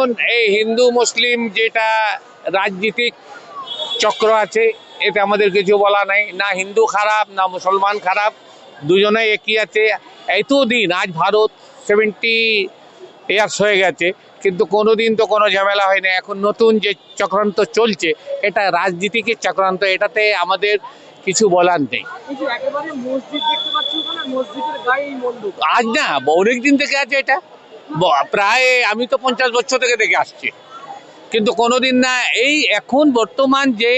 দেখুন এই হিন্দু মুসলিম যেটা রাজনীতিক চক্র আছে এতে আমাদের কিছু বলা নাই। না হিন্দু খারাপ না মুসলমান খারাপ দুজনে একই আছে। এত দিন আজ ভারত সেভেন্টি ইয়ার্স হয়ে গেছে কিন্তু কোনো দিন তো কোনো ঝামেলা হয় না এখন নতুন যে চক্রান্ত চলছে এটা রাজনীতিকের চক্রান্ত এটাতে আমাদের কিছু বলার নেই। আজ না অনেক দিন থেকে আছে এটা। প্রায় আমি তো পঞ্চাশ বছর থেকে দেখে আসছি। কিন্তু কোনোদিন না এই এখন বর্তমান যে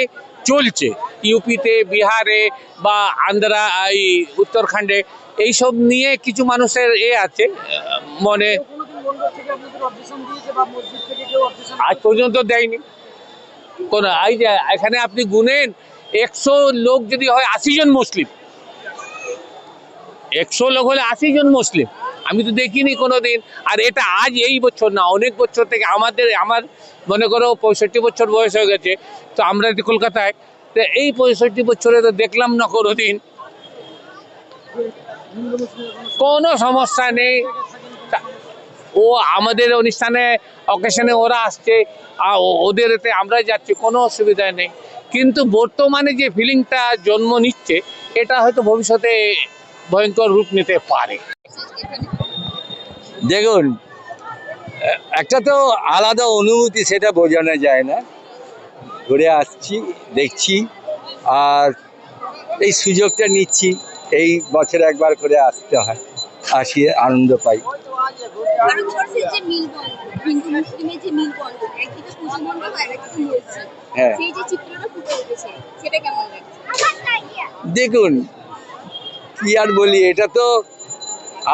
চলছে, ইউপিতে, বিহারে বা আন্ধ্রা এই উত্তরাখণ্ডে, এইসব নিয়ে কিছু মানুষের এ আছে, মনে আজ পর্যন্ত দেয়নি। কোন, এই যে এখানে আপনি গুনেন, একশো লোক যদি হয় আশি জন মুসলিম। একশো লোক হলে আশি জন মুসলিম। আমি তো দেখিনি কোনো দিন আর এটা আজ এই বছর না, অনেক বছর থেকে আমাদের, আমার মনে করো পঁয়ষট্টি বছর বয়স হয়ে গেছে, তো আমরা তো কলকাতায়, তো এই পঁয়ষট্টি বছরে তো দেখলাম না কোনো দিন কোনো সমস্যা নেই। ও আমাদের অনুষ্ঠানে অকেশনে ওরা আসছে ওদের এতে আমরা যাচ্ছি, কোনো অসুবিধা নেই। কিন্তু বর্তমানে যে ফিলিংটা জন্ম নিচ্ছে, এটা হয়তো ভবিষ্যতে ভয়ঙ্কর রূপ নিতে পারে। দেখুন একটা তো আলাদা অনুভূতি সেটা বোঝানো যায় না। ঘুরে আসছি দেখছি আর এই সুযোগটা নিচ্ছি এই বছরে একবার করে আসতে হয় আসি আনন্দ পাই। হ্যাঁ। সেই যে চিত্রটা ফুটে উঠেছে সেটা কেমন লাগছে? দেখুন কি আর বলি এটা তো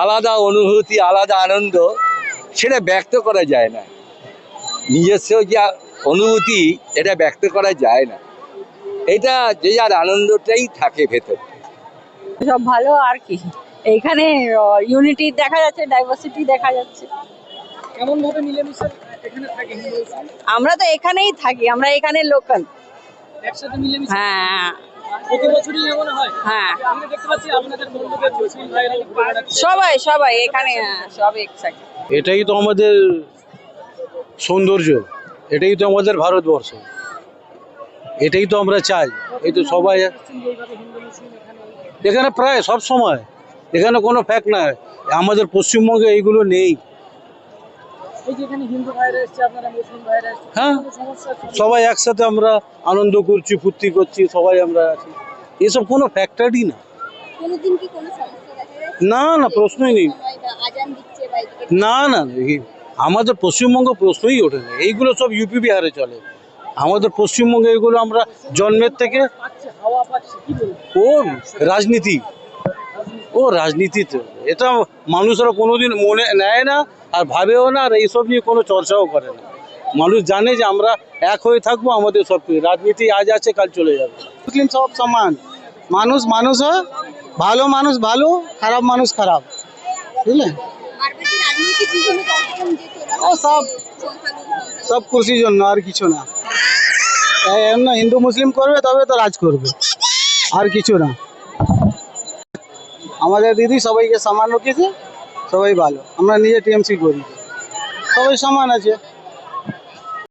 আলাদা অনুভূতি আলাদা আনন্দ সেটা ব্যক্ত করা যায় না। নিজস্ব যা অনুভূতি এটা ব্যক্ত করা যায় না। এটা যে যার আনন্দটাই থাকে ভেতর। সব ভালো আর কি। এইখানে ইউনিটি দেখা যাচ্ছে ডাইভার্সিটি দেখা যাচ্ছে। কেমন ভাবে মিলেমিশে এখানে থাকে আমরা তো এখানেই থাকি আমরা এখানে লোকাল একসাথে মিলেমিশে? হ্যাঁ। হয়? হ্যাঁ। সবাই সবাই এখানে হ্যাঁ, সব একসাথে এটাই তো আমাদের সৌন্দর্য এটাই তো আমাদের ভারতবর্ষ। এটাই তো আমরা চাই এই তো সবাই দেখছেন যে এইভাবে হিন্দু মুসলিম এখানে এখানে প্রায় সব সময় এখানে কোনো ফ্যাক্ট নাই। আমাদের পশ্চিমবঙ্গে এইগুলো নেই। হ্যাঁ। সবাই একসাথে আমরা আনন্দ করছি ফুর্তি করছি সবাই আমরা আছি। এসব কোনো ফ্যাক্টরই না। না না প্রশ্নই নেই। না না আমাদের পশ্চিমবঙ্গ প্রশ্নই ওঠে না। এইগুলো সব ইউপি বিহারে চলে। আমাদের পশ্চিমবঙ্গে এগুলো আমরা জন্মের থেকে পাচ্ছে হাওয়া পাচ্ছে কি বলব ও রাজনীতি। ও রাজনীতিতে। এটা মানুষরা কোনোদিন মনে নেয় না আর ভাবেও না আর এইসব নিয়ে কোনো চর্চাও করে না। মানুষ জানে যে আমরা এক হয়ে থাকব আমাদের সব কিছু। রাজনীতি আজ আছে, কাল চলে যাবে। মুসলিম সব সমান। মানুষ মানুষ ভালো মানুষ ভালো, খারাপ মানুষ খারাপ। বুঝলেন ও সব সব খুশির জন্য, আর কিছু না, হিন্দু, মুসলিম করবে, তবে তো রাজ করবে। আর কিছু না। আমাদের দিদি সবাইকে সমান রেখেছে সবাই ভালো আমরা নিজে টিএমসি করি সবাই সমান আছে